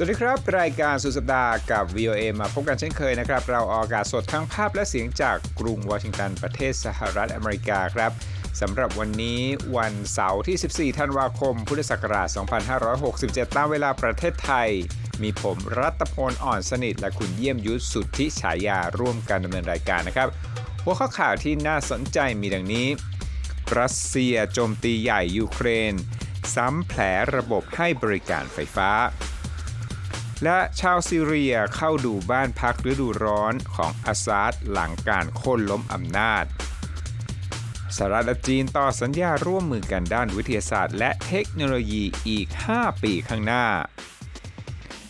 สวัสดีครับ รายการสุดสัปดาห์กับ VOA มาพบกันเช่นเคยนะครับ เราออกอากาศสดทั้งภาพและเสียงจากกรุงวอชิงตันประเทศสหรัฐอเมริกาครับสำหรับวันนี้วันเสาร์ที่ 14 ธันวาคม พุทธศักราช 2567 ตามเวลาประเทศไทย มีผมรัตพลอ่อนสนิท และคุณเยี่ยมยุทธสุทธิฉายาร่วมกันดำเนินรายการนะครับ หัวข้อข่าวที่น่าสนใจมีดังนี้ รัสเซียโจมตีใหญ่ยูเครน ซ้ำแผลระบบให้บริการไฟฟ้า และชาวซีเรียเข้าดูบ้านพักฤดูร้อนของอาซาดหลังการโค่นล้มอำนาจสหรัฐและจีนต่อสัญญาร่วมมือกันด้านวิทยาศาสตร์ และเทคโนโลยีอีก 5 ปีข้างหน้า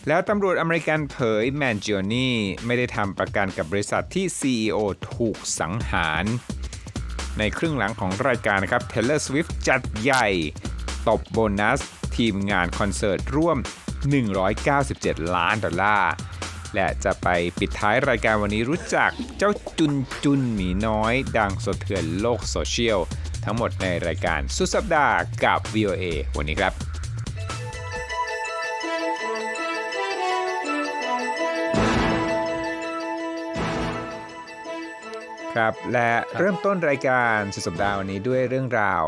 แล้วตำรวจอเมริกันเผยแมนจิโอนี่ไม่ได้ทำประกันกับบริษัทที่ CEO ถูกสังหาร ในครึ่งหลังของรายการนะครับ Taylor Swift จัดใหญ่ ตบโบนัส ทีมงานคอนเสิร์ตร่วม 197 ล้านดอลลาร์ และจะไปปิดท้ายรายการวันนี้รู้จักเจ้าจุนจุนหมีน้อย ดังสะเทือนโลกโซเชียล ทั้งหมดในรายการสุดสัปดาห์กับ VOA วันนี้ครับครับและเริ่มต้นรายการสุดสัปดาห์วันนี้ด้วยเรื่องราว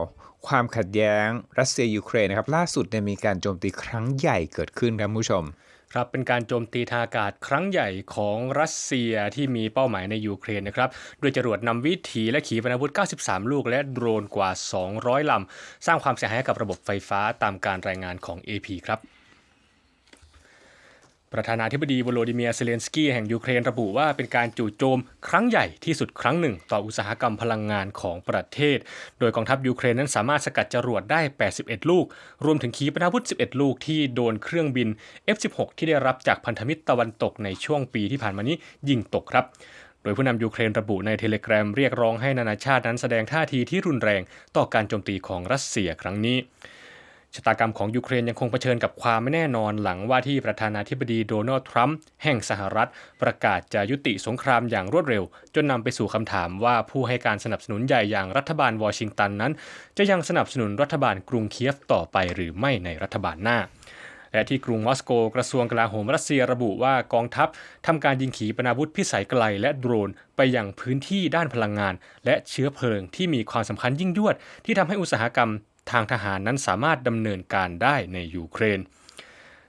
ความขัดแย้งรัสเซียยูเครนนะครับล่าสุดเนี่ยมีการโจมตีครั้งใหญ่เกิดขึ้นครับผู้ชมครับเป็นการโจมตีทางอากาศครั้งใหญ่ของรัสเซียที่มีเป้าหมายในยูเครนนะครับด้วยจรวดนำวิถีและขีปนาวุธ 93 ลูก และโดรนกว่า 200 ลำ สร้างความเสียหายกับระบบไฟฟ้าตามการรายงานของ AP ครับ ประธานาธิบดีวโลดิเมียเซเลนสกี้แห่งยูเครนระบุว่าเป็นการจู่โจมครั้งใหญ่ที่สุดครั้งหนึ่ง ต่ออุตสาหกรรมพลังงานของประเทศ โดยกองทัพยูเครนนั้นสามารถสกัดจรวดได้ 81 ลูก รวมถึงขีปนาวุธ 11 ลูกที่โดนเครื่องบิน F16 ที่ได้รับจากพันธมิตรตะวันตกในช่วงปีที่ผ่านมานี้ยิงตกครับโดยผู้นำยูเครนระบุในเทเล gram เรียกร้องให้นานาชาตินั้นแสดงท่าทีที่รุนแรงต่อการโจมตีของรัสเซียครั้งนี้ ชะตากรรมของยูเครนยังคงเผชิญกับความไม่แน่นอนหลังว่าที่ประธานาธิบดีโดนัลด์ทรัมป์แห่งสหรัฐ ประกาศจะยุติสงครามอย่างรวดเร็ว จนนำไปสู่คำถามว่าผู้ให้การสนับสนุนใหญ่อย่างรัฐบาลวอชิงตันนั้น จะยังสนับสนุนรัฐบาลกรุงเคียฟต่อไปหรือไม่ในรัฐบาลหน้าและที่กรุงมอสโกกระทรวงกลาโหมรัสเซียระบุว่ากองทัพทำการยิงขีปนาวุธพิสัยไกลและโดรน ไปยังพื้นที่ด้านพลังงาน และเชื้อเพลิงที่มีความสำคัญยิ่งยวด ที่ทำให้อุตสาหกรรม ทางทหารนั้นสามารถดำเนินการได้ในยูเครน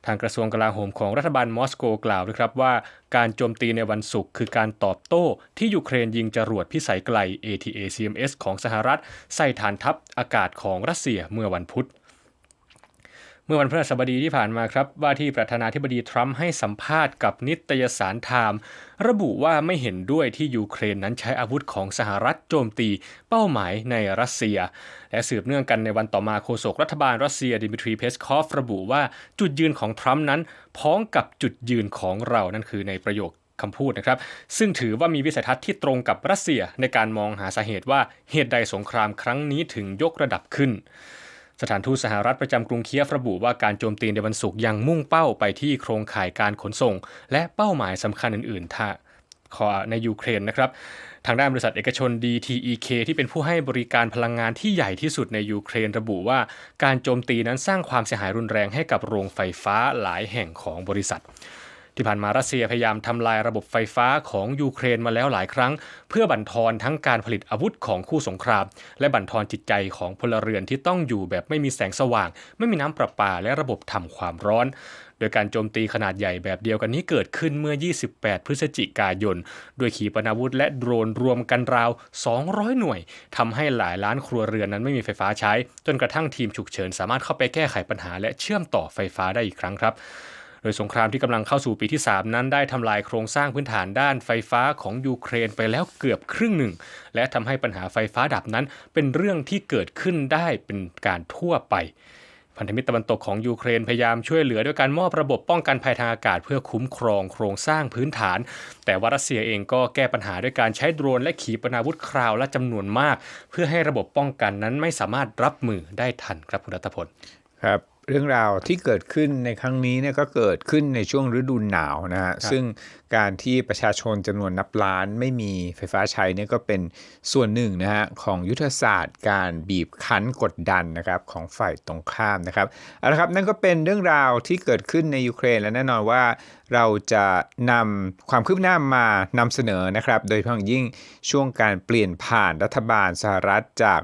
ทางกระทรวงกลาโหมของรัฐบาลมอสโกกล่าวนะครับว่า การโจมตีในวันศุกร์คือการตอบโต้ที่ยูเครนยิงจรวดพิสัยไกล ATACMS ของสหรัฐใส่ฐานทัพอากาศของรัสเซียเมื่อวันพุธ มื่อวันพฤหัสบดีที่ผ่านมาครับ ว่าที่ประธานาธิบดีทรัมป์ให้สัมภาษณ์กับนิตยสารไทม์ระบุว่าไม่เห็นด้วยที่ยูเครนนั้นใช้อาวุธของสหรัฐโจมตีเป้าหมายในรัสเซีย และสืบเนื่องกันในวันต่อมาโฆษกรัฐบาลรัสเซียดิมิทรีเพสคอฟระบุว่าจุดยืนของทรัมป์นั้น พ้องกับจุดยืนของเรานั่นคือในประโยคคำพูดนะครับ ซึ่งถือว่ามีวิสัยทัศน์ที่ตรงกับรัสเซียในการมองหาสาเหตุว่าเหตุใดสงครามครั้งนี้ถึงยกระดับขึ้น สถานทูตสหรัฐประจำกรุงเคียฟระบุว่าการโจมตีในวันศุกร์ยังมุ่งเป้าไปที่โครงข่ายการขนส่ง และเป้าหมายสำคัญอื่นๆท่าขอในยูเครนนะครับ ทางด้านบริษัทเอกชน DTEK ที่เป็นผู้ให้บริการพลังงานที่ใหญ่ที่สุดในยูเครนระบุว่า การโจมตีนั้นสร้างความเสียหายรุนแรงให้กับโรงไฟฟ้าหลายแห่งของบริษัท ที่ผ่านมารัสเซียพยายามทำลายระบบไฟฟ้าของยูเครนมาแล้วหลายครั้ง เพื่อบั่นทอนทั้งการผลิตอาวุธของคู่สงคราม และบั่นทอนจิตใจของพลเรือนที่ต้องอยู่แบบไม่มีแสงสว่าง ไม่มีน้ำประปาและระบบทำความร้อนโดยการโจมตีขนาดใหญ่แบบเดียวกันนี้เกิดขึ้นเมื่อ 28 พฤศจิกายน ด้วยขีปนาวุธและโดรนรวมกันราว 200 หน่วยทำให้หลายล้านครัวเรือนนั้นไม่มีไฟฟ้าใช้ จนกระทั่งทีมฉุกเฉินสามารถเข้าไปแก้ไขปัญหาและเชื่อมต่อไฟฟ้าได้อีกครั้งครับ โดยสงครามที่กำลังเข้าสู่ปีที่ 3 นั้นได้ทำลายโครงสร้างพื้นฐานด้านไฟฟ้าของยูเครนไปแล้วเกือบครึ่งหนึ่ง และทำให้ปัญหาไฟฟ้าดับนั้น เป็นเรื่องที่เกิดขึ้นได้เป็นการทั่วไปพันธมิตรตะวันตกของยูเครนพยายามช่วยเหลือด้วยการมอบระบบป้องกันภัยทางอากาศเพื่อคุ้มครองโครงสร้างพื้นฐาน แต่ว่ารัสเซียเองก็แก้ปัญหาด้วยการใช้โดรนและขีปนาวุธคราวและจำนวนมาก เพื่อให้ระบบป้องกันนั้นไม่สามารถรับมือได้ทันครับคุณรัตพลครับ เรื่องราวที่เกิดขึ้นในครั้งนี้เนี่ยก็เกิดขึ้นในช่วงฤดูหนาวนะฮะซึ่งการที่ประชาชนจำนวนนับล้านไม่มีไฟฟ้าใช้เนี่ยก็เป็นส่วนหนึ่งนะฮะของยุทธศาสตร์การบีบคั้นกดดันนะครับของฝ่ายตรงข้ามนะครับเอาละครับนั่นก็เป็นเรื่องราวที่เกิดขึ้นในยูเครนและแน่นอนว่าเราจะนำความคืบหน้ามานำเสนอนะครับ โดยเฉพาะอย่างยิ่งช่วงการเปลี่ยนผ่านรัฐบาลสหรัฐจาก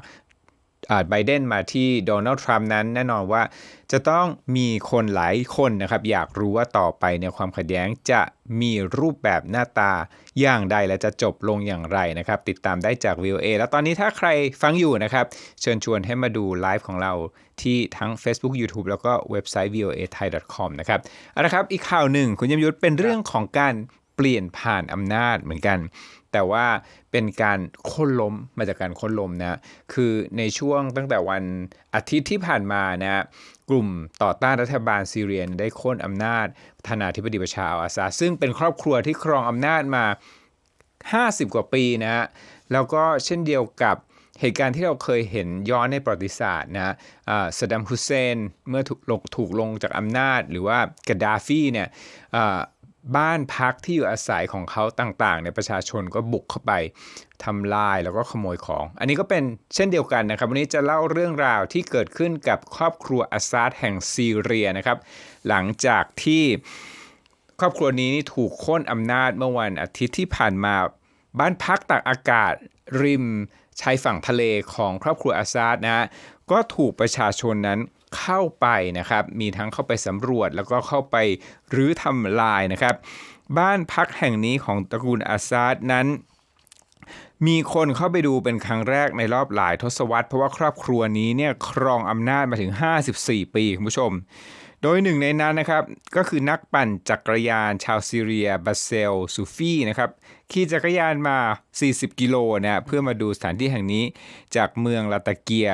ไบเดนมาที่โดนัลด์ทรัมป์นั้นแน่นอนว่า จะต้องมีคนหลายคนนะครับ อยากรู้ว่าต่อไปเนี่ยความขัดแย้งจะมีรูปแบบหน้าตาอย่างใดและจะจบลงอย่างไรนะครับ ติดตามได้จาก VOA แล้วตอนนี้ถ้าใครฟังอยู่นะครับ เชิญชวนให้มาดูไลฟ์ของเราที่ทั้ง Facebook YouTube แล้วก็เว็บไซต์ voa thai com นะครับเอาละครับ อีกข่าวหนึ่งคุณยมยุทธเป็นเรื่องของการเปลี่ยนผ่านอำนาจเหมือนกัน แต่ว่าเป็นการค่นล้มมาจากการค่นล้มนะคือในช่วงตั้งแต่วันอาทิตย์ที่ผ่านมานะกลุ่มต่อต้านรัฐบาลซีเรียได้โค่นอำนาจประธานาธิบดีบาชาอาซาซึ่งเป็นครอบครัวที่ครองอำนาจมา 50 กว่าปีนะฮะแล้วก็เช่นเดียวกับเหตุการณ์ที่เราเคยเห็นย้อนในประวัติศาสตร์นะสดัมฮุเซนเมื่อถูกลงถูกลงจากอำนาจ หรือว่ากาดาฟีเนี่ย บ้านพักที่อยู่อาศัยของเขาต่างๆเนี่ยประชาชนก็บุกเข้าไปทำลายแล้วก็ขโมยของ อันนี้ก็เป็นเช่นเดียวกันนะครับ วันนี้จะเล่าเรื่องราวที่เกิดขึ้นกับครอบครัวอาซาดแห่งซีเรียนะครับ หลังจากที่ครอบครัวนี้ถูกค่นอำนาจเมื่อวันอาทิตย์ที่ผ่านมาบ้านพักตากอากาศริมชายฝั่งทะเลของครอบครัวอาซาดนะฮะก็ถูกประชาชนนั้น เข้าไปนะครับ มีทั้งเข้าไปสำรวจแล้วก็เข้าไปรื้อทำลายนะครับ บ้านพักแห่งนี้ของตระกูลอาซาดนั้นมีคนเข้าไปดูเป็นครั้งแรกในรอบหลายทศวรรษเพราะว่าครอบครัวนี้เนี่ยครองอำนาจมาถึง 54 ปีคุณผู้ชม โดยหนึ่งในนั้นนะครับ ก็คือนักปั่นจักรยานชาวซีเรียบาเซลซูฟีนะครับขี่จักรยานมา 40 กิโลนะเพื่อมาดูสถานที่แห่งนี้จากเมืองลาตาเกีย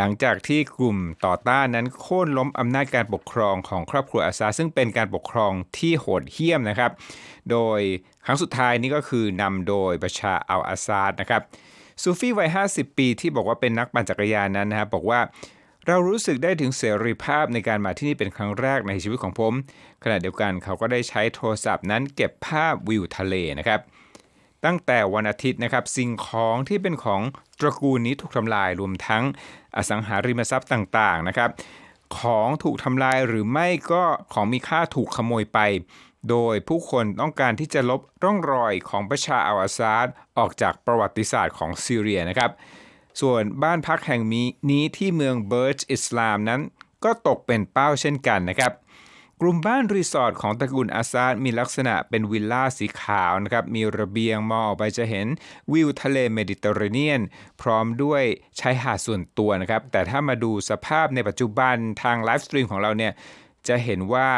หลังจากที่กลุ่มต่อต้านนั้นโค่นล้มอำนาจการปกครองของครอบครัวอาซาซึ่งเป็นการปกครองที่โหดเหี้ยมนะครับ โดยครั้งสุดท้ายนี้ก็คือนำโดยประชาอัลอาซาดนะครับซูฟี่วัย 50 ปีที่บอกว่าเป็นนักปั่นจักรยานนั้นนะครับบอกว่าเรารู้สึกได้ถึงเสรีภาพในการมาที่นี่เป็นครั้งแรกในชีวิตของผม ขณะเดียวกันเขาก็ได้ใช้โทรศัพท์นั้นเก็บภาพวิวทะเลนะครับ ตั้งแต่วันอาทิตย์นะครับสิ่งของที่เป็นของตระกูลนี้ถูกทำลายรวมทั้งอสังหาริมทรัพย์ต่างๆนะครับ ของถูกทำลายหรือไม่ก็ของมีค่าถูกขโมยไป โดยผู้คนต้องการที่จะลบร่องรอยของประชาอัลอาซาดออกจากประวัติศาสตร์ของซีเรียนะครับ ส่วนบ้านพักแห่งนี้ที่เมืองเบิร์ชอิสลามนั้น ก็ตกเป็นเป้าเช่นกันนะครับ กลุ่มบ้านรีสอร์ทของตระกูลอาซาดมีลักษณะเป็นวิลล่าสีขาวนะครับ มีระเบียงมองออกไปจะเห็นวิวทะเลเมดิเตอร์เรเนียน พร้อมด้วยชายหาดส่วนตัวนะครับ แต่ถ้ามาดูสภาพในปัจจุบันทางไลฟ์สตรีมของเราเนี่ย จะเห็นว่า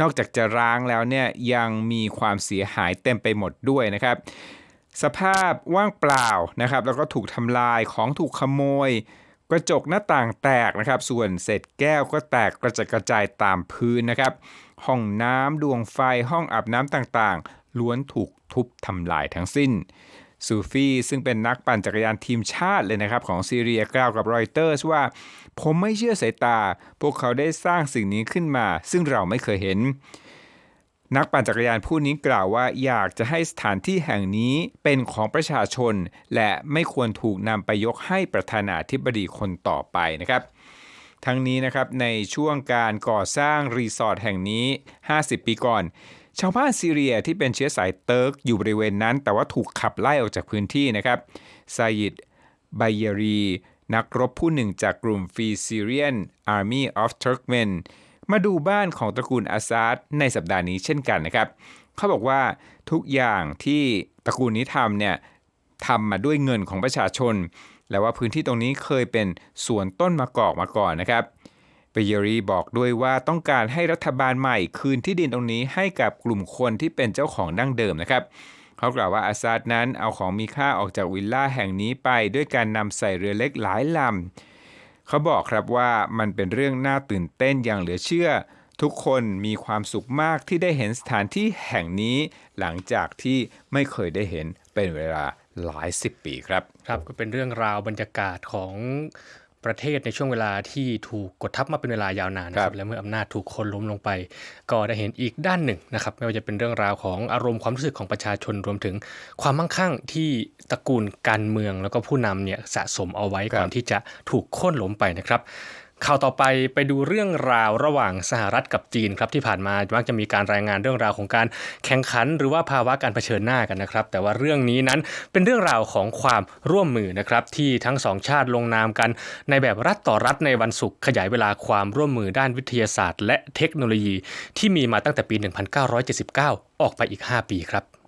นอกจากจะร้างแล้วเนี่ยยังมีความเสียหายเต็มไปหมดด้วยนะครับ สภาพว่างเปล่านะครับ แล้วก็ถูกทำลายของถูกขโมย กระจกหน้าต่างแตกนะครับ ส่วนเศษแก้วก็แตกกระจัดกระจายตามพื้นนะครับ ห้องน้ำดวงไฟห้องอาบน้ำต่างๆ ล้วนถูกทุบทำลายทั้งสิ้นซูฟี่ซึ่งเป็นนักปั่นจักรยานทีมชาติเลยนะครับของซีเรียกล่าวกับรอยเตอร์สว่า ผมไม่เชื่อสายตา พวกเขาได้สร้างสิ่งนี้ขึ้นมา ซึ่งเราไม่เคยเห็น นักปั่นจักรยานผู้นี้กล่าวว่าอยากจะให้สถานที่แห่งนี้เป็นของประชาชน และไม่ควรถูกนำไปยกให้ประธานาธิบดีคนต่อไปนะครับทั้งนี้นะครับในช่วงการก่อสร้างรีสอร์ทแห่งนี้ 50 ปีก่อน ชาวบ้านซีเรียที่เป็นเชื้อสายเติร์กอยู่บริเวณนั้น แต่ว่าถูกขับไล่ออกจากพื้นที่นะครับไซยิดไบเยรี นักรบผู้หนึ่งจากกลุ่ม Free Syrian Army of Turkmen มาดูบ้านของตระกูลอาซาดในสัปดาห์นี้เช่นกันนะครับ เขาบอกว่าทุกอย่างที่ตระกูลนี้ทำเนี่ยทำมาด้วยเงินของประชาชน และว่าพื้นที่ตรงนี้เคยเป็นสวนต้นมะกอกมาก่อนนะครับเบเยรีบอกด้วยว่าต้องการให้รัฐบาลใหม่คืนที่ดินตรงนี้ให้กับกลุ่มคนที่เป็นเจ้าของดั้งเดิมนะครับเขากล่าวว่าอาซาดนั้นเอาของมีค่าออกจากวิลล่าแห่งนี้ไปด้วยการนำใส่เรือเล็กหลายลำ เขาบอกครับว่ามันเป็นเรื่องน่าตื่นเต้นอย่างเหลือเชื่อ ทุกคนมีความสุขมากที่ได้เห็นสถานที่แห่งนี้ หลังจากที่ไม่เคยได้เห็นเป็นเวลาหลายสิบปีครับ ครับก็เป็นเรื่องราวบรรยากาศของ ประเทศในช่วงเวลาที่ถูกกดทับมาเป็นเวลายาวนานนะคครัรับบและเมื่ออำนาจถูกคนล้มลงไป ก็ได้เห็นอีกด้านหนึ่งนะครับไม่ว่าจะเป็นเรื่องราวของอารมณ์ความรู้สึกของประชาชนรวมถึง ความมั่งคั่งที่ตระกูลการเมืองแล้วก็ผู้นำเนี่ยสะสมเอาไว้ก่อนที่จะถูกโค่นล้มไปนะครับ ข่าวต่อไปไปดูเรื่องราวระหว่างสหรัฐกับจีนครับที่ผ่านมามักจะมีการรายงานเรื่องราวของการแข่งขัน หรือว่าภาวะการเผชิญหน้ากันนะครับ แต่ว่าเรื่องนี้นั้นเป็นเรื่องราวของความร่วมมือนะครับที่ทั้งสองชาติลงนามกัน ในแบบรัฐต่อรัฐในวันศุกร์ขยายเวลาความร่วมมือด้านวิทยาศาสตร์ และเทคโนโลยี ที่มีมาตั้งแต่ปี 1979 ออกไปอีก 5 ปีครับ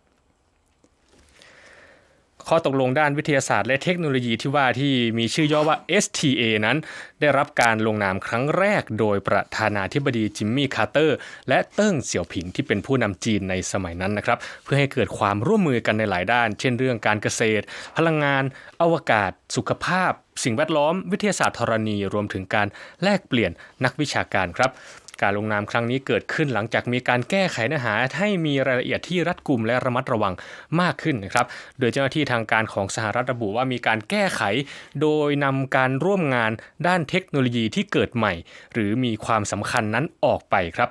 ข้อตกลงด้านวิทยาศาสตร์และเทคโนโลยีที่ว่าที่มีชื่อย่อว่า STA นั้น ได้รับการลงนามครั้งแรกโดยประธานาธิบดีจิมมี่คาร์เตอร์และเติ้งเสี่ยวผิงที่เป็นผู้นำจีนในสมัยนั้นนะครับ เพื่อให้เกิดความร่วมมือกันในหลายด้าน เช่นเรื่องการเกษตร พลังงาน อวกาศ สุขภาพ สิ่งแวดล้อม วิทยาศาสตร์ธรณี รวมถึงการแลกเปลี่ยนนักวิชาการครับ การลงนามครั้งนี้เกิดขึ้นหลังจากมีการแก้ไขเนื้อหาให้มีรายละเอียดที่รัดกุมและระมัดระวังมากขึ้นนะครับ โดยเจ้าหน้าที่ทางการของสหรัฐระบุว่ามีการแก้ไข โดยนำการร่วมงานด้านเทคโนโลยีที่เกิดใหม่ หรือมีความสำคัญนั้นออกไปครับ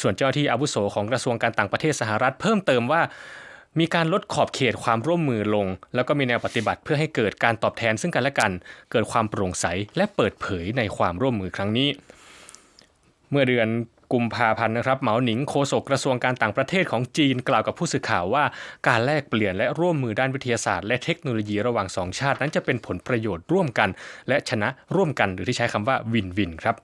ส่วนเจ้าหน้าที่อาวุโสของกระทรวงการต่างประเทศสหรัฐเพิ่มเติมว่ามีการลดขอบเขตความร่วมมือลง แล้วก็มีแนวปฏิบัติเพื่อให้เกิดการตอบแทนซึ่งกันและกัน เกิดความโปร่งใสและเปิดเผยในความร่วมมือครั้งนี้ เมื่อเดือนกุมภาพันธ์นะครับเหมาหนิงโฆษกกระทรวงการต่างประเทศของจีนกล่าวกับผู้สื่อข่าวว่าการแลกเปลี่ยนและร่วมมือด้านวิทยาศาสตร์และเทคโนโลยีระหว่างสองชาตินั้นจะเป็นผลประโยชน์ร่วมกัน และชนะร่วมกันหรือที่ใช้คำว่าวินวินครับ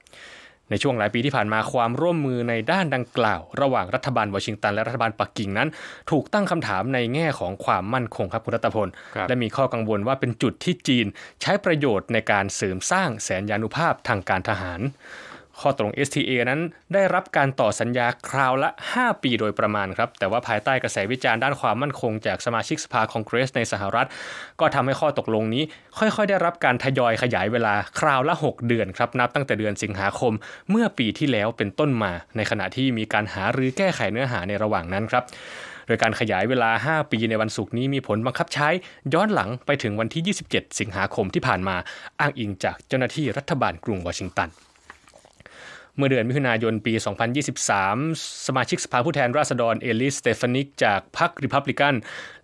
ในช่วงหลายปีที่ผ่านมาความร่วมมือในด้านดังกล่าว ระหว่างรัฐบาลวอชิงตันและรัฐบาลปักกิ่งนั้น ถูกตั้งคำถามในแง่ของความมั่นคงครับคุณรัตพล และมีข้อกังวลว่าเป็นจุดที่จีน ใช้ประโยชน์ในการเสริมสร้างแสนยานุภาพทางการทหาร ข้อตกลง STA นั้นได้รับการต่อสัญญาคราวละ 5 ปีโดยประมาณครับ แต่ว่าภายใต้กระแสวิจารณ์ด้านความมั่นคงจากสมาชิกสภาคองเกรสในสหรัฐ ก็ทำให้ข้อตกลงนี้ ค่อยๆ ได้รับการทยอยขยายเวลาคราวละ 6 เดือนครับ นับตั้งแต่เดือนสิงหาคม เมื่อปีที่แล้วเป็นต้นมา ในขณะที่มีการหาหรือแก้ไขเนื้อหาในระหว่างนั้นครับโดยการขยายเวลา 5 ปีในวันศุกร์นี้มีผลบังคับใช้ ย้อนหลังไปถึงวันที่ 27 สิงหาคมที่ผ่านมา อ้างอิงจากเจ้าหน้าที่รัฐบาลกรุงวอชิงตัน เมื่อเดือนมิถุนายนปี 2023 สมาชิกสภาผู้แทนราษฎรเอลิสเตฟานิกจากพรรคริพับลิกัน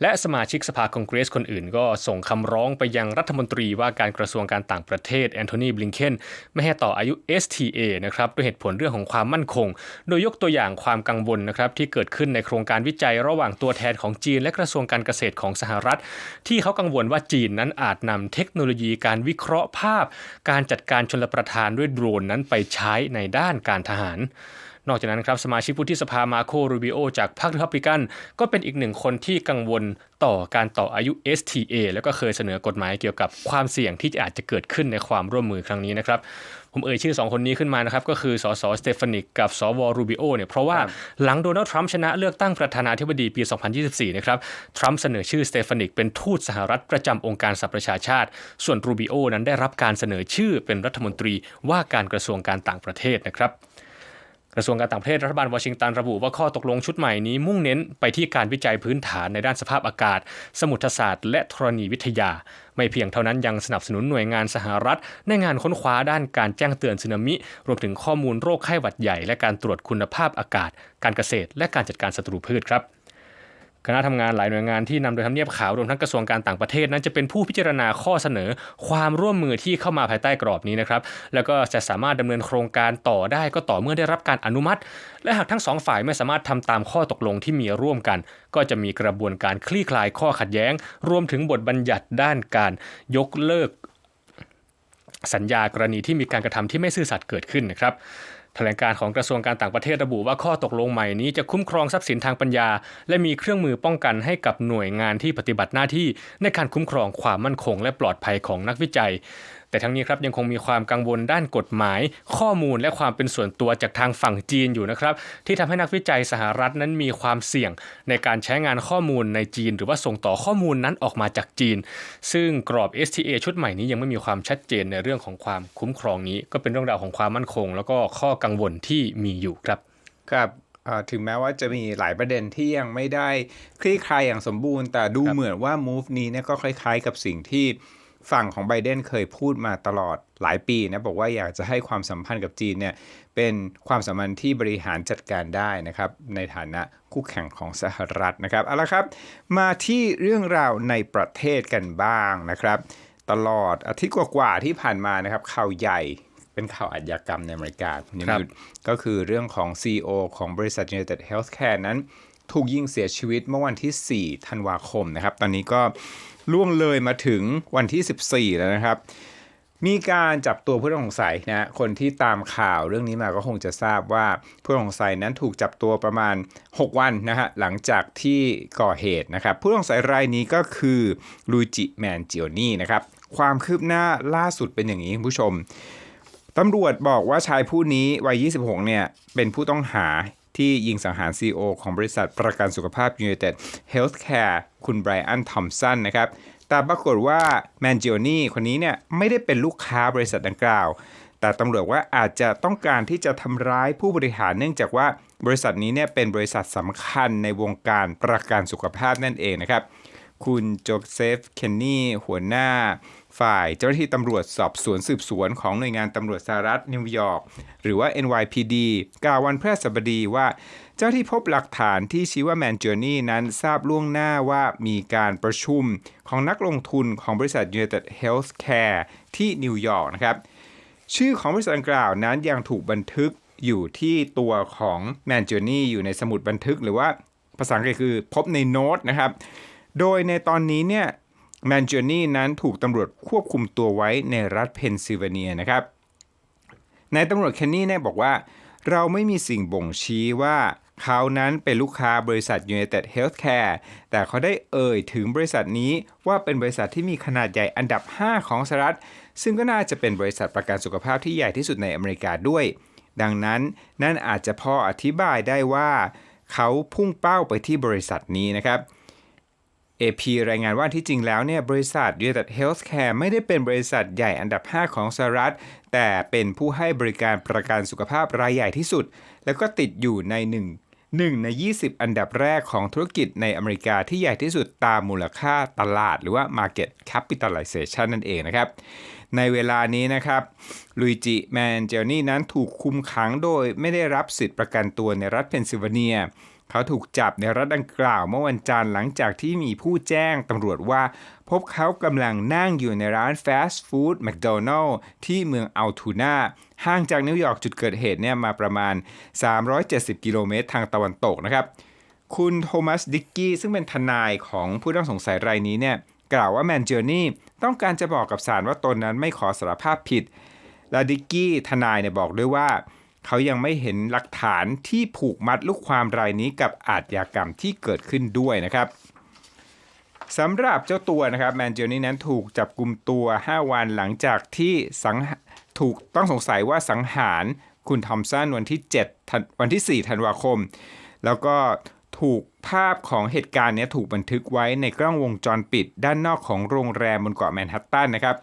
และสมาชิกสภาคองเกรสคนอื่นก็ส่งคำร้องไปยังรัฐมนตรีว่าการกระทรวงการต่างประเทศแอนโทนีบลิงเคนไม่ให้ต่ออายุ STA นะครับด้วยเหตุผลเรื่องของความมั่นคง โดยยกตัวอย่างความกังวลนะครับที่เกิดขึ้นในโครงการวิจัยระหว่างตัวแทนของจีน และกระทรวงการเกษตรของสหรัฐ ที่เขากังวลว่าจีนนั้นอาจนำเทคโนโลยีการวิเคราะห์ภาพ การจัดการชลประทานด้วยโดรนนั้นไปใช้ในด้านานการทหาร นอกจากนั้นครับสมาชิกวุฒิสภามาโครูบิโอจากพรรครีพับลิกัน ก็เป็นอีกหนึ่งคนที่กังวลต่อการต่ออายุ STA แล้วก็เคยเสนอกฎหมายเกี่ยวกับความเสี่ยงที่อาจจะเกิดขึ้นในความร่วมมือครั้งนี้นะครับผมเอ่ยชื่อ 2 คนนี้ขึ้นมานะครับก็คือสสสเตฟานิกกับสวรูบิโอเนี่ยเพราะว่าหลังโดนัลด์ทรัมป์ชนะเลือกตั้งประธานาธิบดีปี 2024 นะครับทรัมป์เสนอชื่อสเตฟานิกเป็นทูตสหรัฐประจำองค์การสหประชาชาติ ส่วนรูบิโอนั้นได้รับการเสนอชื่อเป็นรัฐมนตรีว่าการกระทรวงการต่างประเทศนะครับ กระทรวงการต่างประเทศรัฐบาลวอชิงตันระบุว่าข้อตกลงชุดใหม่นี้มุ่งเน้นไปที่การวิจัยพื้นฐานในด้านสภาพอากาศ สมุทรศาสตร์ และธรณีวิทยา ไม่เพียงเท่านั้นยังสนับสนุนหน่วยงานสหรัฐ ในงานค้นคว้าด้านการแจ้งเตือนสึนามิ รวมถึงข้อมูลโรคไข้หวัดใหญ่ และการตรวจคุณภาพอากาศ การเกษตร และการจัดการศัตรูพืชครับ คณะทำงานหลายหน่วยงานที่นำโดยทำเนียบขาวรวมทั้งกระทรวงการต่างประเทศนั้นจะเป็นผู้พิจารณาข้อเสนอความร่วมมือที่เข้ามาภายใต้กรอบนี้นะครับ แล้วก็จะสามารถดำเนินโครงการต่อได้ก็ต่อเมื่อได้รับการอนุมัติ และหากทั้งสองฝ่ายไม่สามารถทำตามข้อตกลงที่มีร่วมกัน ก็จะมีกระบวนการคลี่คลายข้อขัดแย้ง รวมถึงบทบัญญัติด้านการยกเลิกสัญญากรณีที่มีการกระทำที่ไม่ซื่อสัตย์เกิดขึ้นนะครับ แถลงการของกระทรวงการต่างประเทศระบุว่าข้อตกลงใหม่นี้จะคุ้มครองทรัพย์สินทางปัญญา และมีเครื่องมือป้องกันให้กับหน่วยงานที่ปฏิบัติหน้าที่ในการคุ้มครองความมั่นคง และปลอดภัยของนักวิจัย แต่ทั้งนี้ครับยังคงมีความกังวลด้านกฎหมาย ข้อมูลและความเป็นส่วนตัวจากทางฝั่งจีนอยู่นะครับที่ทำให้นักวิจัยสหรัฐนั้นมีความเสี่ยงในการใช้งานข้อมูลในจีน หรือว่าส่งต่อข้อมูลนั้นออกมาจากจีน ซึ่งกรอบ STA ชุดใหม่นี้ยังไม่มีความชัดเจนในเรื่องของความคุ้มครองนี้ ก็เป็นเรื่องราวของความมั่นคง แล้วก็ข้อกังวลที่มีอยู่ครับครับถึงแม้ว่าจะมีหลายประเด็นที่ยังไม่ได้คลี่คลายอย่างสมบูรณ์ แต่ดูเหมือนว่า move นี้เนี่ยก็คล้ายๆ กับสิ่งที่ ฝั่งของไบเดนเคยพูดมาตลอดหลายปีนะบอกว่าอยากจะให้ความสัมพันธ์กับจีนเนี่ยเป็นความสัมพันธ์ที่บริหารจัดการได้นะครับ ในฐานะคู่แข่งของสหรัฐนะครับเอาละครับ มาที่เรื่องราวในประเทศกันบ้างนะครับ ตลอดอาทิตย์กว่าๆที่ผ่านมานะครับข่าวใหญ่เป็นข่าวอาชญากรรมในอเมริกาคุณยงยุทธก็คือเรื่องของ CEO ของบริษัท United Healthcare นั้น ถูกยิงเสียชีวิตเมื่อวันที่ 4 ธันวาคมนะครับ ตอนนี้ก็ ล่วงเลยมาถึงวันที่ 14 แล้วนะครับ มีการจับตัวผู้ต้องสงสัยนะคนที่ตามข่าวเรื่องนี้มาก็คงจะทราบว่าผู้ต้องสงสัยนั้นถูกจับตัวประมาณ 6 วันนะฮะหลังจากที่ก่อเหตุนะครับ ผู้ต้องสงสัยรายนี้ก็คือลูจิแมนจิโอนี่นะครับความคืบหน้าล่าสุดเป็นอย่างนี้คุณผู้ชมตำรวจบอกว่าชายผู้นี้วัย 26 เนี่ย เป็นผู้ต้องหา ที่ยิงสังหาร CEO ของบริษัทประกันสุขภาพ United Healthcare คุณไบรอันทอมสันนะครับ แต่ปรากฏว่าแมนจิโอนี่คนนี้เนี่ยไม่ได้เป็นลูกค้าบริษัทดังกล่าว แต่ตำรวจว่าอาจจะต้องการที่จะทำร้ายผู้บริหารเนื่องจากว่าบริษัทนี้เนี่ยเป็นบริษัทสำคัญในวงการประกันสุขภาพนั่นเองนะครับ คุณโจเซฟ เคนนี่ หัวหน้า ฝ่ายเจ้าหน้าที่ตำรวจสอบสวนสืบสวนของหน่วยงานตำรวจสหรัฐนิวยอร์กหรือว่า NYPD กล่าววันพฤหัสบดีว่า เจ้าที่พบหลักฐานที่ชี้ว่าแมนเจอร์นี่นั้นทราบล่วงหน้าว่ามีการประชุมของนักลงทุนของบริษัท United Healthcare ที่นิวยอร์กนะครับชื่อของบริษัทดังกล่าวนั้นยังถูกบันทึกอยู่ที่ตัวของแมนเจอร์นี่อยู่ในสมุดบันทึกหรือว่าภาษาอังกฤษคือพบในโน้ตนะครับ โดยในตอนนี้เนี่ย แมนเจอร์นี่นั้นถูกตำรวจควบคุมตัวไว้ในรัฐเพนซิลเวเนียนะครับนายตำรวจเคนนี่เนี่ยบอกว่า เราไม่มีสิ่งบ่งชี้ว่าเขานั้นเป็นลูกค้าบริษัท United Healthcare แต่เขาได้เอ่ยถึงบริษัทนี้ว่าเป็นบริษัทที่มีขนาดใหญ่อันดับ 5 ของสหรัฐ ซึ่งก็น่าจะเป็นบริษัทประกันสุขภาพที่ใหญ่ที่สุดในอเมริกาด้วย ดังนั้นนั่นอาจจะพออธิบายได้ว่า เขาพุ่งเป้าไปที่บริษัทนี้นะครับ AP รายงานว่าที่จริงแล้วเนี่ยบริษัท United Healthcare ไม่ได้เป็นบริษัทใหญ่อันดับ 5 ของสหรัฐ แต่เป็นผู้ให้บริการประกันสุขภาพรายใหญ่ที่สุด แล้วก็ติดอยู่ใน 1 1 ใน 20 อันดับแรกของธุรกิจในอเมริกาที่ใหญ่ที่สุดตามมูลค่าตลาดหรือว่า Market Capitalization นั่นเองนะครับ ในเวลานี้นะครับลุยจิแมนเจลนี่นั้นถูกคุมขังโดยไม่ได้รับสิทธิประกันตัวในรัฐเพนซิลเวเนีย เขาถูกจับในรัฐดังกล่าวเมื่อวันจันทร์หลังจากที่มีผู้แจ้งตำรวจว่า พบเขากำลังนั่งอยู่ในร้านฟาสต์ฟู้ดแมคโดนัลล์ที่เมืองอัลทูนาห่างจากนิวยอร์กจุดเกิดเหตุเนี่ยมาประมาณ 370 กิโลเมตรทางตะวันตกนะครับ คุณโทมัสดิกกี้ซึ่งเป็นทนายของผู้ต้องสงสัยรายนี้เนี่ยกล่าวว่าแมนเจอร์นี่ต้องการจะบอกกับศาลว่าตนนั้นไม่ขอสารภาพผิด และดิกกี้ทนายเนี่ยบอกด้วยว่า เขายังไม่เห็นหลักฐานที่ผูกมัดลูกความรายนี้กับอาชญากรรมที่เกิดขึ้นด้วยนะครับสำหรับเจ้าตัวนะครับแมนเจอร์นี่นั้นถูกจับกลุ่มตัว 5 วันหลังจากที่สังถูกต้องสงสัยว่าสังหารคุณทอมสันวันที่ 7 วันที่ 4 ธันวาคม แล้วก็ถูกภาพของเหตุการณ์นี้ถูกบันทึกไว้ในกล้องวงจรปิด ด้านนอกของโรงแรมบนเกาะแมนฮัตตันนะครับ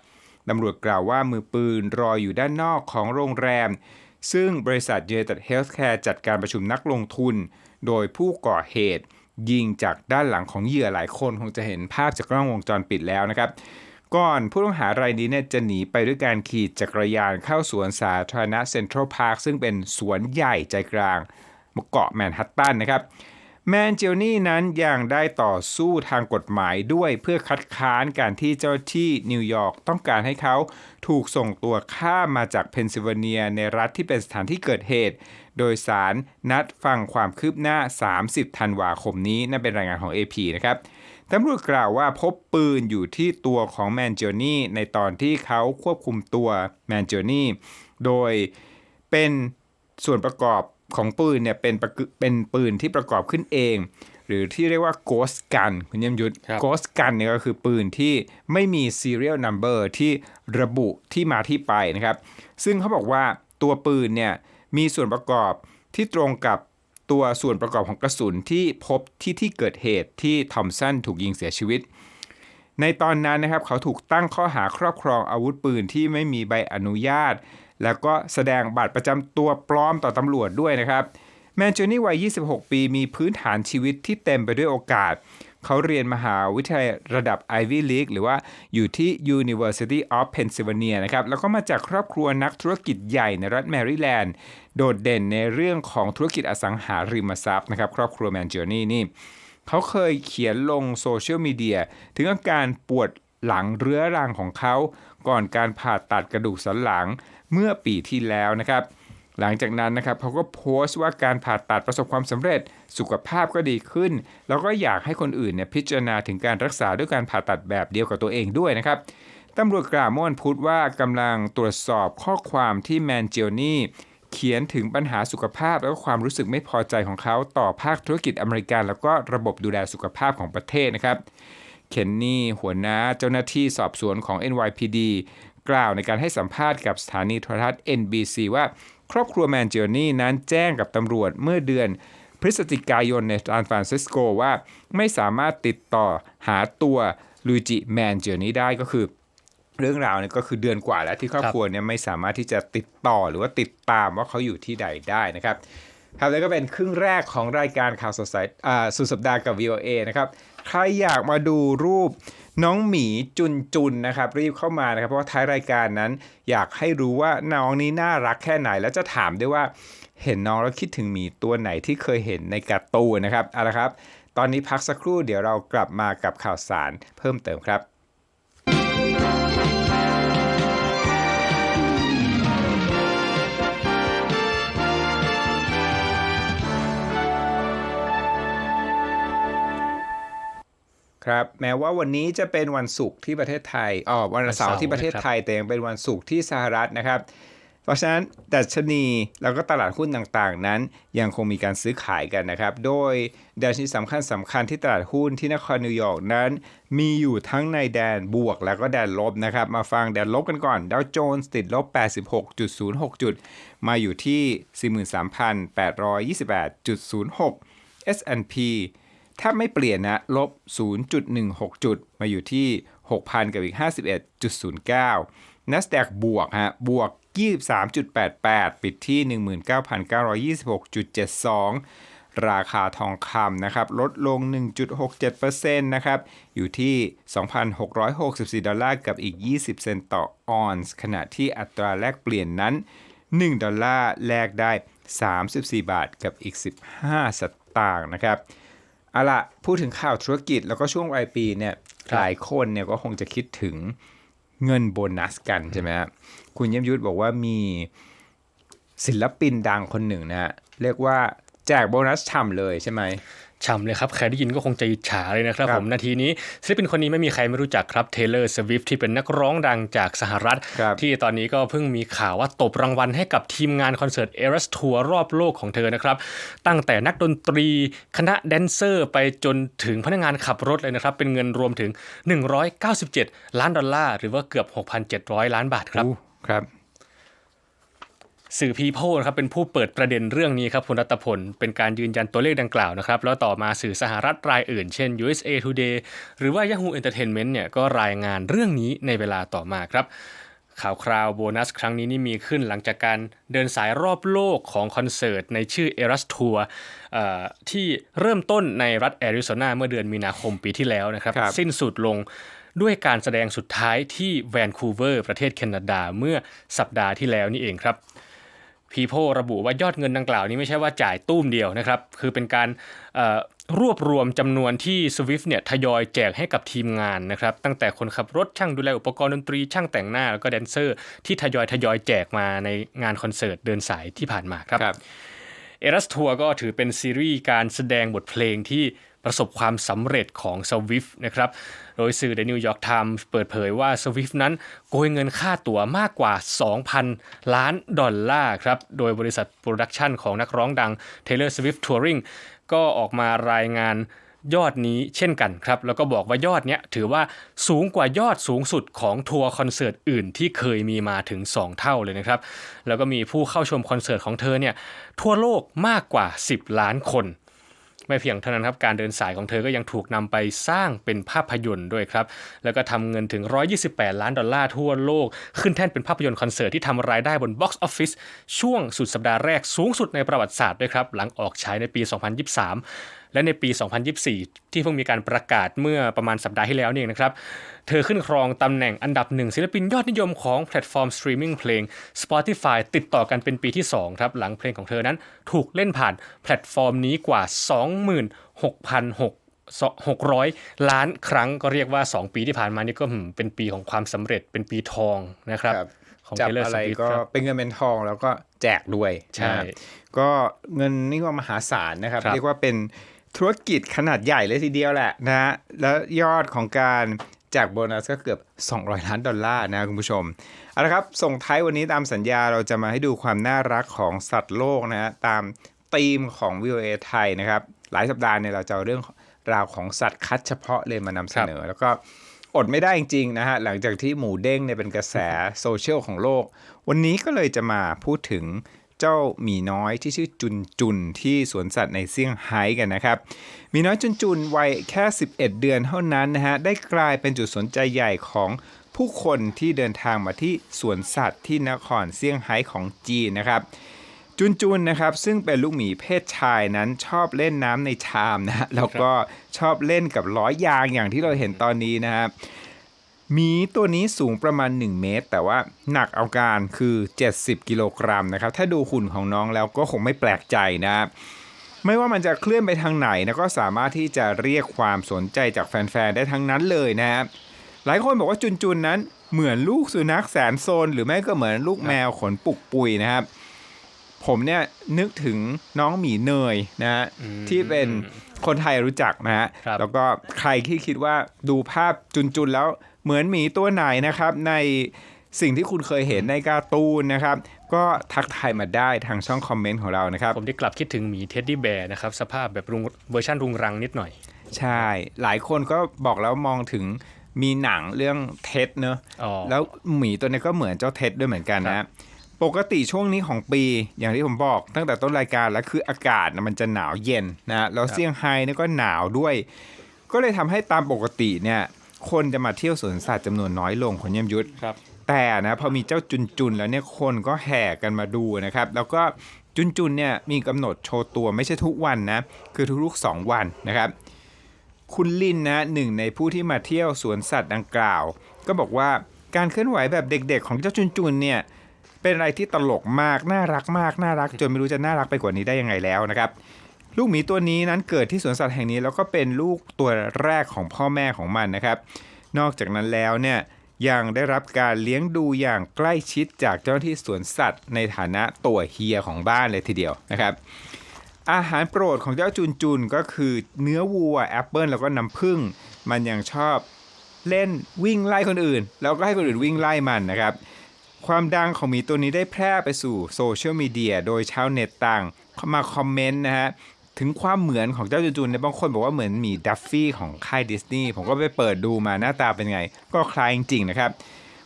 ตำรวจกล่าวว่ามือปืนรออยู่ด้านนอกของโรงแรม ซึ่งบริษัท United Healthcare จัดการประชุมนักลงทุน โดยผู้ก่อเหตุยิงจากด้านหลังของเหยื่อหลายคนคงจะเห็นภาพจากกล้องวงจรปิดแล้วนะครับ ก่อนผู้ต้องหารายนี้เนี่ยจะหนีไปด้วยการขี่จักรยานเข้าสวนสาธารณะเซ็นทรัลพาร์คซึ่งเป็นสวนใหญ่ใจกลางเกาะแมนฮัตตันนะครับ แมนเจลนี่นั้นยังได้ต่อสู้ทางกฎหมายด้วยเพื่อคัดค้านการที่เจ้าที่นิวยอร์กต้องการให้เขาถูกส่งตัวข้ามมาจากเพนซิลเวเนียในรัฐที่เป็นสถานที่เกิดเหตุ โดยสารนัดฟังความคืบหน้า 30 ธันวาคมนี้นั่นเป็นรายงานของ AP นะครับตำรวจกล่าวว่าพบปืนอยู่ที่ตัวของแมนเจอร์นี่ในตอนที่เขาควบคุมตัวแมนเจอร์นี่โดยเป็นส่วนประกอบ ของปืนเนี่ยเป็นประกึเป็นปืนที่ประกอบขึ้นเอง หรือที่เรียกว่า ghost gun คุณเยี่ยมยุทธครับ ghost gun เนี่ยก็คือปืนที่ไม่มี serial number ที่ระบุที่มาที่ไปนะครับ ซึ่งเขาบอกว่าตัวปืนเนี่ยมีส่วนประกอบที่ตรงกับตัวส่วนประกอบของกระสุนที่พบที่ที่เกิดเหตุที่ทอมสันถูกยิงเสียชีวิต ในตอนนั้นนะครับเขาถูกตั้งข้อหาครอบครองอาวุธปืนที่ไม่มีใบอนุญาต แล้วก็แสดงบัตรประจำตัวปลอมต่อตำรวจด้วยนะครับแมนเจอร์นี่วัย 26 ปีมีพื้นฐานชีวิตที่เต็มไปด้วยโอกาส เขาเรียนมหาวิทยาลัยระดับ Ivy League หรือว่าอยู่ที่ University of Pennsylvania นะครับ แล้วก็มาจากครอบครัวนักธุรกิจใหญ่ในรัฐแมริแลนด์ โดดเด่นในเรื่องของธุรกิจอสังหาริมทรัพย์นะครับ ครอบครัวแมนเจอร์นี่นี่ เขาเคยเขียนลงโซเชียลมีเดียถึงอาการปวดหลังเรื้อรังของเขา ก่อนการผ่าตัดกระดูกสันหลัง เมื่อปีที่แล้วนะครับ หลังจากนั้นนะครับเขาก็โพสต์ว่าการผ่าตัดประสบความสำเร็จสุขภาพก็ดีขึ้น แล้วก็อยากให้คนอื่นเนี่ยพิจารณาถึงการรักษาด้วยการผ่าตัดแบบเดียวกับตัวเองด้วยนะครับตำรวจกล่าวเมื่อวันพุธว่ากำลังตรวจสอบข้อความที่แมนเจลนี่เขียนถึงปัญหาสุขภาพแล้วก็ความรู้สึกไม่พอใจของเขาต่อภาคธุรกิจอเมริกัน แล้วก็ระบบดูแลสุขภาพของประเทศนะครับ เคนนี่หัวหน้าเจ้าหน้าที่สอบสวนของ NYPD กล่าวในการให้สัมภาษณ์กับสถานีโทรทัศน์ NBC ว่าครอบครัวแมนเจอร์นี่นั้นแจ้งกับตำรวจเมื่อเดือนพฤศจิกายนในซานฟรานซิสโกว่าไม่สามารถติดต่อหาตัวลูจิแมนเจอร์นี่ได้ก็คือ เรื่องราวเนี่ยก็คือเดือนกว่าแล้วที่ครอบครัวเนี่ยไม่สามารถที่จะติดต่อหรือว่าติดตามว่าเขาอยู่ที่ใดได้นะครับครับแล้วก็เป็นครึ่งแรกของรายการข่าวสดสายสุดสัปดาห์กับ VOA นะครับ ใครอยากมาดูรูปน้องหมีจุนจุนนะครับ รีบเข้ามานะครับ เพราะว่าท้ายรายการนั้น อยากให้รู้ว่าน้องนี้น่ารักแค่ไหน แล้วจะถามด้วยว่าเห็นน้องแล้วคิดถึงหมีตัวไหนที่เคยเห็นในการ์ตูนนะครับเอาละครับ ตอนนี้พักสักครู่เดี๋ยวเรากลับมากับข่าวสารเพิ่มเติมครับ ครับแม้ว่าวันนี้จะเป็นวันศุกร์ที่ประเทศไทยอ๋อวันเสาร์ที่ประเทศไทยแต่ยังเป็นวันศุกร์ที่สหรัฐนะครับ เพราะฉะนั้นดัชนีแล้วก็ตลาดหุ้นต่างๆ นั้นยังคงมีการซื้อขายกันนะครับ โดยดัชนีสำคัญสำคัญที่ตลาดหุ้นที่นครนิวยอร์กนั้น มีอยู่ทั้งในแดนบวกแล้วก็แดนลบนะครับ มาฟังแดนลบกันก่อนดาวโจนส์ติดลบ 86.06 จุด มาอยู่ที่ 43,828.06 S&P ถ้าไม่เปลี่ยนนะลบ 0.16 จุด มาอยู่ที่ 6,000 กับอีก 51.09 NASDAQ บวกฮะบวก 23.88 ปิดที่ 19,926.72 ราคาทองคำนะครับ ลดลง 1.67%นะครับ อยู่ที่ 2,664 ดอลลาร์กับอีก 20 เซนต์ต่อออนซ์ ขณะที่อัตราแลกเปลี่ยนนั้น 1 ดอลลาร์แลกได้ 34 บาทกับอีก 15 สตางค์นะครับ เอาละพูดถึงข่าวธุรกิจแล้วก็ช่วงปลายปีเนี่ยครับหลายคนเนี่ยก็คงจะคิดถึงเงินโบนัสกันใช่ไหมฮะคุณเยี่ยมยุทธบอกว่ามีศิลปินดังคนหนึ่งนะฮะเรียกว่าแจกโบนัสฉ่ำเลยใช่ไหม ช่ำเลยครับ ใครได้ยินก็คงจะอิจฉาเลยนะครับครับผมนาทีนี้ศิลปินคนนี้ไม่มีใครไม่รู้จักครับเทเลอร์สวิฟที่เป็นนักร้องดังจากสหรัฐครับที่ตอนนี้ก็เพิ่งมีข่าวว่าตบรางวัลให้กับทีมงานคอนเสิร์ตเอรัสทัวร์รอบโลกของเธอนะครับ ตั้งแต่นักดนตรี คณะแดนเซอร์ไปจนถึงพนักงานขับรถเลยนะครับ เป็นเงินรวมถึง 197 ล้านดอลลาร์หรือว่าเกือบ 6,700 ล้านบาทครับอู้ครับ สื่อ People นะครับเป็นผู้เปิดประเด็นเรื่องนี้ครับคุณรัตพล เป็นการยืนยันตัวเลขดังกล่าวนะครับแล้วต่อมาสื่อสหรัฐรายอื่น เช่น USA Today หรือว่า Yahoo Entertainment เนี่ยก็รายงานเรื่องนี้ในเวลาต่อมาครับข่าวคราวโบนัสครั้งนี้นี่มีขึ้นหลังจากการเดินสายรอบโลกของคอนเสิร์ตในชื่อ Eras Tour เอ่อที่เริ่มต้นในรัฐแอริโซนาเมื่อเดือนมีนาคมปีที่แล้วนะครับครับสิ้นสุดลงด้วยการแสดงสุดท้ายที่แวนคูเวอร์ประเทศแคนาดาเมื่อสัปดาห์ที่แล้วนี่เองครับ People ระบุว่ายอดเงินดังกล่าวนี้ไม่ใช่ว่าจ่ายตุ้มเดียวนะครับ คือเป็นการเอ่อรวบรวมจำนวนที่ Swift เนี่ยทยอยแจกให้กับทีมงานนะครับ ตั้งแต่คนขับรถช่างดูแลอุปกรณ์ดนตรีช่างแต่งหน้า แล้วก็แดนเซอร์ที่ทยอยทยอยแจกมาในงานคอนเสิร์ตเดินสายที่ผ่านมาครับครับเอรัสทัวร์ก็ถือเป็นซีรีส์การแสดงบทเพลงที่ ประสบความสำเร็จของ Swift นะครับ โดยสื่อ The New York Times เปิดเผยว่า Swift นั้นโกยเงินค่าตั๋วมากกว่า 2,000 ล้านดอลลาร์ครับ โดยบริษัทโปรดักชันของนักร้องดัง Taylor Swift Touring ก็ออกมารายงานยอดนี้เช่นกันครับ แล้วก็บอกว่ายอดเนี้ยถือว่าสูงกว่ายอดสูงสุดของทัวร์คอนเสิร์ตอื่นที่เคยมีมาถึง 2 เท่าเลยนะครับ แล้วก็มีผู้เข้าชมคอนเสิร์ตของเธอเนี่ยทั่วโลกมากกว่า 10 ล้านคน ไม่เพียงเท่านั้นครับการเดินสายของเธอก็ยังถูกนำไปสร้างเป็นภาพยนตร์ด้วยครับ แล้วก็ทำเงินถึง 128 ล้านดอลลาร์ทั่วโลก ขึ้นแท่นเป็นภาพยนตร์คอนเสิร์ตที่ทำรายได้บน Box Office ช่วงสุดสัปดาห์แรกสูงสุดในประวัติศาสตร์ด้วยครับหลังออกฉายในปี 2023 และในปี 2024 ที่เพิ่งมีการประกาศเมื่อประมาณสัปดาห์ที่แล้วนี่เองนะครับ เธอขึ้นครองตำแหน่งอันดับหนึ่งศิลปินยอดนิยมของแพลตฟอร์มสตรีมมิ่งเพลง Spotify ติดต่อกันเป็นปีที่ 2 ครับ หลังเพลงของเธอนั้นถูกเล่นผ่านแพลตฟอร์มนี้กว่า 26,600ล้านครั้งก็เรียกว่า 2 ปีที่ผ่านมานี่ก็หืมเป็นปีของความสำเร็จเป็นปีทองนะครับครับของจับ Taylor อะไร Swift ก็ครับเป็นเงินเป็นทองแล้วก็แจกด้วยใช่นะครับก็เงินนี่ก็มหาศาลนะครับครับเรียกว่าเป็น ธุรกิจขนาดใหญ่เลยทีเดียวแหละนะฮะแล้วยอดของการแจกโบนัสก็เกือบ 200 ล้านดอลลาร์นะคุณผู้ชมเอาละครับ ส่งท้ายวันนี้ตามสัญญาเราจะมาให้ดูความน่ารักของสัตว์โลกนะฮะตามธีมของ VOA ไทยนะครับ หลายสัปดาห์เนี่ยเราจะเอาเรื่องราวของสัตว์คัดเฉพาะเลยมานำเสนอ แล้วก็อดไม่ได้จริงๆนะฮะหลังจากที่หมูเด้งเนี่ยเป็นกระแสโซเชียลของโลก วันนี้ก็เลยจะมาพูดถึง เจ้าหมีน้อยที่ชื่อจุนจุนที่สวนสัตว์ในเซี่ยงไฮ้กันนะครับหมีน้อยจุนจุนวัยแค่ 11 เดือนเท่านั้นนะฮะได้กลายเป็นจุดสนใจใหญ่ของผู้คนที่เดินทางมาที่สวนสัตว์ที่นครเซี่ยงไฮ้ของจีนนะครับจุนจุนนะครับซึ่งเป็นลูกหมีเพศชายนั้นชอบเล่นน้ำในชามนะแล้วก็ชอบเล่นกับล้อยางอย่างที่เราเห็นตอนนี้นะครับ มีตัวนี้สูงประมาณ 1 เมตร แต่ว่าหนักเอาการคือ 70 กิโลกรัมนะครับ ถ้าดูหุ่นของน้องแล้วก็คงไม่แปลกใจนะครับไม่ว่ามันจะเคลื่อนไปทางไหนนะก็สามารถที่จะเรียกความสนใจจากแฟนๆ ได้ทั้งนั้นเลยนะครับหลายคนบอกว่าจุนจุนนั้นเหมือนลูกสุนัขแสนโซน หรือไม่ก็เหมือนลูกแมวขนปุกปุยนะครับ ผมเนี่ยนึกถึงน้องหมีเนยนะฮะอืมที่เป็นคนไทยรู้จักนะฮะครับแล้วก็ใครที่คิดว่าดูภาพจุนจุนแล้ว เหมือนหมีตัวไหนนะครับในสิ่งที่คุณเคยเห็นในการ์ตูนนะครับ ก็ทักทายมาได้ทางช่องคอมเมนต์ของเรานะครับ ผมได้กลับคิดถึงหมีเท็ดดี้แบร์นะครับ สภาพแบบรุงเวอร์ชันรุงรังนิดหน่อย ใช่ หลายคนก็บอกแล้วมองถึงมีหนังเรื่องเท็ดเนอะอ๋อแล้วหมีตัวนี้ก็เหมือนเจ้าเท็ดด้วยเหมือนกันครันะบปกติช่วงนี้ของปีอย่างที่ผมบอกตั้งแต่ต้นรายการแล้วคืออากาศน่ะมันจะหนาวเย็นนะแล้วเซี่ยงไฮ้เนี่ยก็หนาวด้วย ก็เลยทำให้ตามปกติเนี่ย คนจะมาเที่ยวสวนสัตว์จำนวนน้อยลงคนเยี่ยมยุทธครับ แต่นะพอมีเจ้าจุนจุนแล้วเนี่ยคนก็แห่กันมาดูนะครับ แล้วก็จุนจุนเนี่ยมีกำหนดโชว์ตัวไม่ใช่ทุกวันนะ คือทุกๆ2วันนะครับ คุณลินนะหนึ่งในผู้ที่มาเที่ยวสวนสัตว์ดังกล่าว ก็บอกว่าการเคลื่อนไหวแบบเด็กๆ ของเจ้าจุนจุนเนี่ยเป็นอะไรที่ตลกมากน่ารักมากน่ารัก จนไม่รู้จะน่ารักไปกว่านี้ได้ยังไงแล้วนะครับ ลูกหมีตัวนี้นั้นเกิดที่สวนสัตว์แห่งนี้แล้วก็เป็นลูกตัวแรกของพ่อแม่ของมันนะครับ นอกจากนั้นแล้วเนี่ยยังได้รับการเลี้ยงดูอย่างใกล้ชิดจากเจ้าหน้าที่สวนสัตว์ ในฐานะตัวเฮียของบ้านเลยทีเดียวนะครับ อาหารโปรดของเจ้าจุนจุนก็คือเนื้อวัวแอปเปิลแล้วก็น้ำผึ้งมันยังชอบเล่นวิ่งไล่คนอื่น แล้วก็ให้คนอื่นวิ่งไล่มันนะครับ ความดังของหมีตัวนี้ได้แพร่ไปสู่โซเชียลมีเดียโดยชาวเน็ตต่างมาคอมเมนต์นะฮะ ถึงความเหมือนของเจ้าจุนจุนเนี่ยบางคนบอกว่าเหมือนหมีดัฟฟี่ของค่ายดิสนีย์ผมก็ไปเปิดดูมาหน้าตาเป็นไง ก็คล้ายจริงๆนะครับ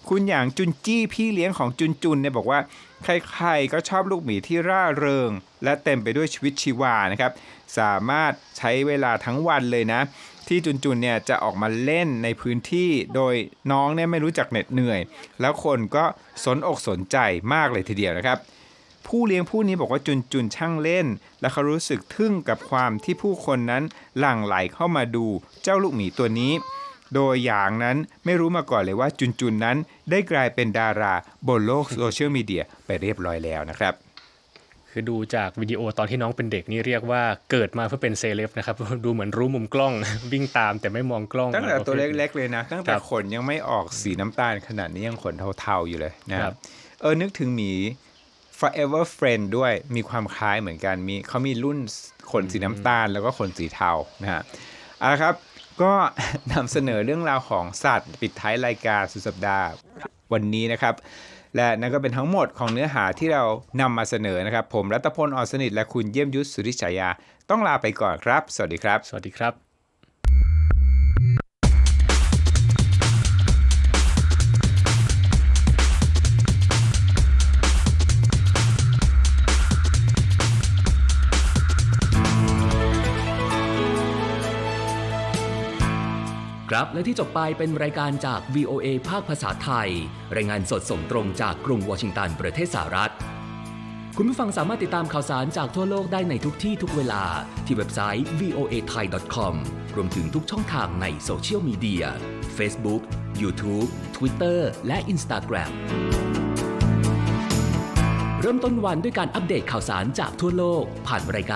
คุณอย่างจุนจี้พี่เลี้ยงของจุนจุนเนี่ยบอกว่าใครๆก็ชอบลูกหมีที่ร่าเริง และเต็มไปด้วยชีวิตชีวานะครับ สามารถใช้เวลาทั้งวันเลยนะ ที่จุนจุนเนี่ยจะออกมาเล่นในพื้นที่โดยน้องเนี่ยไม่รู้จักเหน็ดเหนื่อย แล้วคนก็สนอกสนใจมากเลยทีเดียวนะครับ ผู้เลี้ยงผู้นี้บอกว่าจุนจุนช่างเล่น และเขารู้สึกทึ่งกับความที่ผู้คนนั้นหลั่งไหลเข้ามาดูเจ้าลูกหมีตัวนี้ โดยอย่างนั้นไม่รู้มาก่อนเลยว่าจุนจุนนั้นได้กลายเป็นดาราบนโลกโซเชียลมีเดียไปเรียบร้อยแล้วนะครับคือดูจากวิดีโอตอนที่น้องเป็นเด็กนี่เรียกว่าเกิดมาเพื่อเป็นเซเลบนะครับ ดูเหมือนรู้มุมกล้อง วิ่งตามแต่ไม่มองกล้องตั้งแต่ตัวอะไรประภทนี้เล็กๆเลยนะ ตั้งแต่ครับขนยังไม่ออกสีน้ำตาลขนาดนี้ยังขนเทาๆอยู่เลยนะครับเออนึกถึงหมี forever friend ด้วยมีความคล้ายเหมือนกันมีเขามีรุ่นขนสีน้ำตาล แล้วก็ขนสีเทานะฮะเอาละครับก็นำเสนอเรื่องราวของสัตว์ ปิดท้ายรายการสุดสัปดาห์วันนี้นะครับ และนั่นก็เป็นทั้งหมดของเนื้อหาที่เรานำมาเสนอนะครับ ผมรัตพลอ่อนสนิทและคุณเยี่ยมยุทธสุริฉายา ต้องลาไปก่อนครับ สวัสดีครับ สวัสดีครับ ครับ และที่จบไปเป็นรายการจาก VOA ภาคภาษาไทย รายงานสดส่งตรงจากกรุงวอชิงตันประเทศสหรัฐ คุณผู้ฟังสามารถติดตามข่าวสารจากทั่วโลกได้ในทุกที่ทุกเวลา ที่เว็บไซต์ voa thai com รวมถึงทุกช่องทางในโซเชียลมีเดีย Facebook YouTube Twitter และ Instagram เริ่มต้นวันด้วยการอัปเดตข่าวสารจากทั่วโลกผ่านรายการ